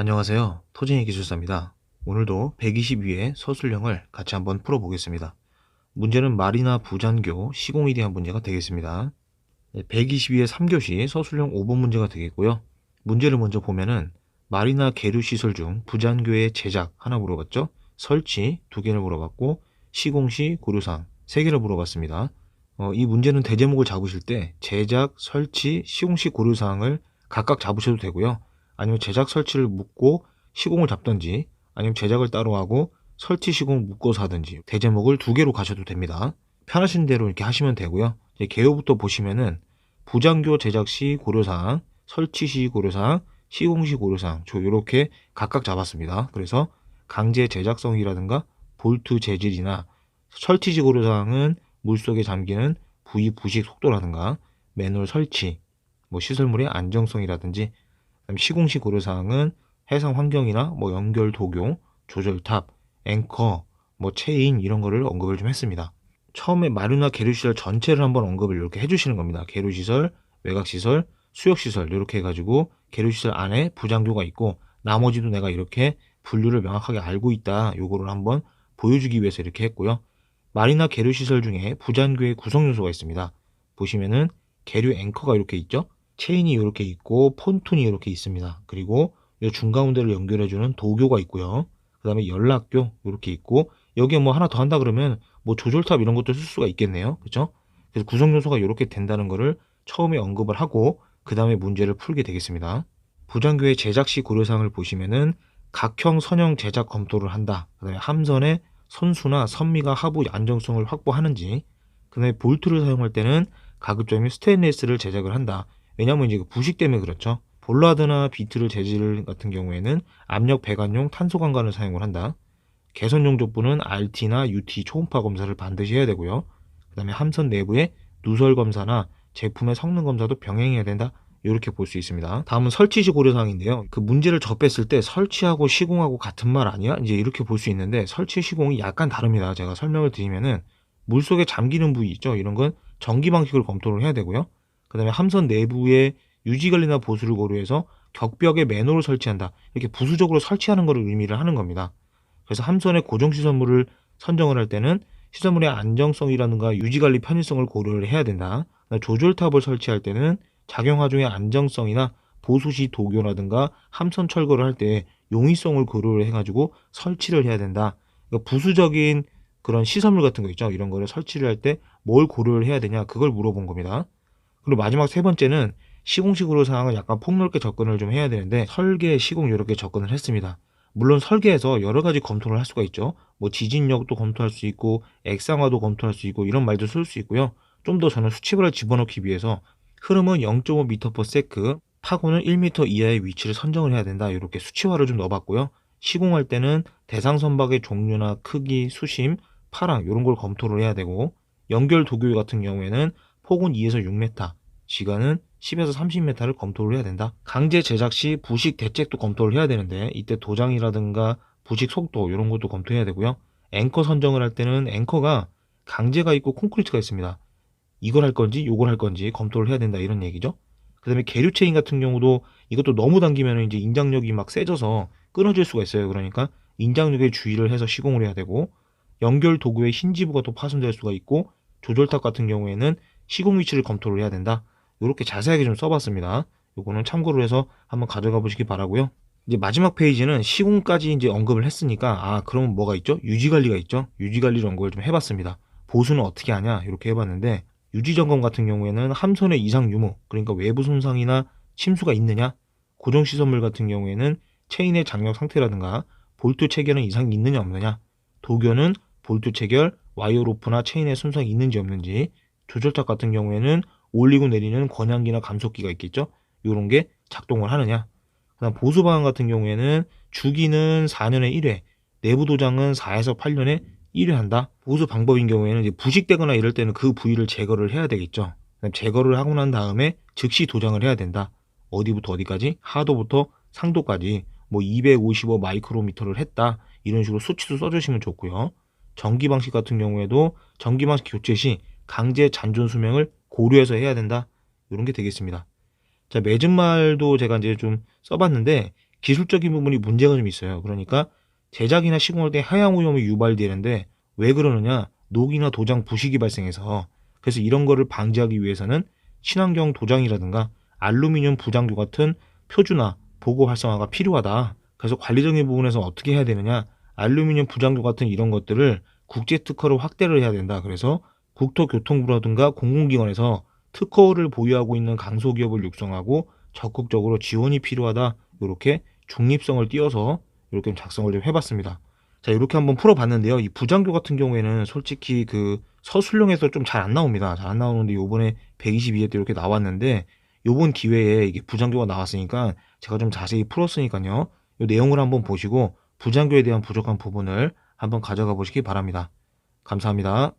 안녕하세요. 토진이 기술사입니다. 오늘도 122의 서술형을 같이 한번 풀어보겠습니다. 문제는 말이나 부잔교 시공에 대한 문제가 되겠습니다. 122의 3교시 서술형 5번 문제가 되겠고요. 문제를 먼저 보면은 말이나 계류 시설 중 부잔교의 제작 하나 물어봤죠. 설치 두 개를 물어봤고 시공 시 고려사항 세 개를 물어봤습니다. 어, 이 문제는 대제목을 잡으실 때 제작, 설치, 시공 시 고려사항을 각각 잡으셔도 되고요. 아니면 제작 설치를 묶고 시공을 잡든지 아니면 제작을 따로 하고 설치 시공 묶어서 하든지 대제목을 두 개로 가셔도 됩니다. 편하신 대로 이렇게 하시면 되고요. 이제 개요부터 보시면은 부장교 제작 시 고려사항, 설치 시 고려사항, 시공 시 고려사항 저 이렇게 각각 잡았습니다. 그래서 강제 제작성이라든가 볼트 재질이나 설치 시 고려사항은 물속에 잠기는 부위 부식 속도라든가 매놀 설치, 뭐 시설물의 안정성이라든지 시공시 고려사항은 해상 환경이나 뭐 연결 도교, 조절탑, 앵커, 뭐 체인 이런 거를 언급을 좀 했습니다. 처음에 마루나 계류시설 전체를 한번 언급을 이렇게 해주시는 겁니다. 계류시설, 외곽시설, 수역시설 이렇게 해가지고 계류시설 안에 부장교가 있고 나머지도 내가 이렇게 분류를 명확하게 알고 있다. 요거를 한번 보여주기 위해서 이렇게 했고요. 말이나 계류 시설 중에 부장교의 구성 요소가 있습니다. 보시면은 계류 앵커가 이렇게 있죠. 체인이 이렇게 있고 폰툰이 이렇게 있습니다. 그리고 이 중가운데를 연결해주는 도교가 있고요. 그 다음에 연락교 이렇게 있고 여기에 뭐 하나 더 한다 그러면 뭐 조절탑 이런 것도 쓸 수가 있겠네요. 그렇죠? 그래서 구성 요소가 이렇게 된다는 거를 처음에 언급을 하고 그 다음에 문제를 풀게 되겠습니다. 부장교의 제작 시 고려사항을 보시면은 각형 선형 제작 검토를 한다. 그 다음에 함선의 선수나 선미가 하부 안정성을 확보하는지 그 다음에 볼트를 사용할 때는 가급적이면 스테인레스를 제작을 한다. 왜냐하면 이제 그 부식 때문에 그렇죠. 볼라드나 비트를 재질 같은 경우에는 압력 배관용 탄소 강관을 사용을 한다. 개선 용접부는 RT나 UT 초음파 검사를 반드시 해야 되고요. 그 다음에 함선 내부의 누설 검사나 제품의 성능 검사도 병행해야 된다. 이렇게 볼 수 있습니다. 다음은 설치시 고려사항인데요. 그 문제를 접했을 때 설치하고 시공하고 같은 말 아니야? 이제 이렇게 볼 수 있는데 설치 시공이 약간 다릅니다. 제가 설명을 드리면은 물속에 잠기는 부위 있죠. 이런 건 전기 방식을 검토를 해야 되고요. 그 다음에 함선 내부에 유지 관리나 보수를 고려해서 격벽에 매너를 설치한다. 이렇게 부수적으로 설치하는 것을 의미를 하는 겁니다. 그래서 함선의 고정 시설물을 선정을 할 때는 시설물의 안정성이라든가 유지 관리 편의성을 고려를 해야 된다. 조절탑을 설치할 때는 작용 하중의 안정성이나 보수시 도교라든가 함선 철거를 할 때 용이성을 고려를 해가지고 설치를 해야 된다. 그러니까 부수적인 그런 시설물 같은 거 있죠. 이런 거를 설치를 할 때 뭘 고려를 해야 되냐 그걸 물어본 겁니다. 그리고 마지막 세 번째는 시공식으로 사항을 약간 폭넓게 접근을 좀 해야 되는데 설계, 시공 이렇게 접근을 했습니다. 물론 설계에서 여러 가지 검토를 할 수가 있죠. 뭐 지진력도 검토할 수 있고 액상화도 검토할 수 있고 이런 말도 쓸 수 있고요. 좀 더 저는 수치별을 집어넣기 위해서 흐름은 0.5m/s, 파고는 1m 이하의 위치를 선정을 해야 된다. 이렇게 수치화를 좀 넣어봤고요. 시공할 때는 대상 선박의 종류나 크기, 수심, 파랑 이런 걸 검토를 해야 되고 연결 도교 같은 경우에는 폭은 2에서 6m, 시간은 10에서 30m를 검토를 해야 된다. 강제 제작 시 부식 대책도 검토를 해야 되는데 이때 도장이라든가 부식 속도 이런 것도 검토해야 되고요. 앵커 선정을 할 때는 앵커가 강제가 있고 콘크리트가 있습니다. 이걸 할 건지 요걸 할 건지 검토를 해야 된다 이런 얘기죠. 그 다음에 계류 체인 같은 경우도 이것도 너무 당기면 이제 인장력이 막 세져서 끊어질 수가 있어요. 그러니까 인장력에 주의를 해서 시공을 해야 되고 연결 도구의 힌지부가 또 파손될 수가 있고 조절탑 같은 경우에는 시공 위치를 검토를 해야 된다. 이렇게 자세하게 좀 써봤습니다. 요거는 참고로 해서 한번 가져가 보시기 바라고요. 이제 마지막 페이지는 시공까지 이제 언급을 했으니까 아 그러면 뭐가 있죠? 유지 관리가 있죠. 유지 관리를 언급을 좀 해봤습니다. 보수는 어떻게 하냐 이렇게 해봤는데 유지 점검 같은 경우에는 함선의 이상 유무 그러니까 외부 손상이나 침수가 있느냐 고정 시설물 같은 경우에는 체인의 장력 상태라든가 볼트 체결은 이상이 있느냐 없느냐 도교는 볼트 체결 와이어 로프나 체인에 손상이 있는지 없는지 조절탑 같은 경우에는 올리고 내리는 권양기나 감속기가 있겠죠. 이런 게 작동을 하느냐. 그다음 보수 방안 같은 경우에는 주기는 4년에 1회, 내부 도장은 4에서 8년에 1회 한다. 보수 방법인 경우에는 이제 부식되거나 이럴 때는 그 부위를 제거를 해야 되겠죠. 제거를 하고 난 다음에 즉시 도장을 해야 된다. 어디부터 어디까지? 하도부터 상도까지 뭐 255 마이크로미터를 했다. 이런 식으로 수치도 써주시면 좋고요. 전기 방식 같은 경우에도 전기 방식 교체 시 강제 잔존 수명을 고려해서 해야 된다. 이런 게 되겠습니다. 자, 맺은 말도 제가 이제 좀 써봤는데 기술적인 부분이 문제가 좀 있어요. 그러니까 제작이나 시공할 때 하향 오염이 유발되는데 왜 그러느냐? 녹이나 도장 부식이 발생해서 그래서 이런 거를 방지하기 위해서는 친환경 도장이라든가 알루미늄 부장교 같은 표준화, 보고 활성화가 필요하다. 그래서 관리적인 부분에서 어떻게 해야 되느냐? 알루미늄 부장교 같은 이런 것들을 국제 특허로 확대를 해야 된다. 그래서 국토교통부라든가 공공기관에서 특허를 보유하고 있는 강소기업을 육성하고 적극적으로 지원이 필요하다. 이렇게 중립성을 띄어서 이렇게 작성을 좀 해봤습니다. 자, 이렇게 한번 풀어봤는데요. 이 부장교 같은 경우에는 솔직히 그 서술형에서 좀 잘 안 나옵니다. 잘 안 나오는데 요번에 122회 때 이렇게 나왔는데 요번 기회에 이게 부장교가 나왔으니까 제가 좀 자세히 풀었으니까요. 이 내용을 한번 보시고 부장교에 대한 부족한 부분을 한번 가져가 보시기 바랍니다. 감사합니다.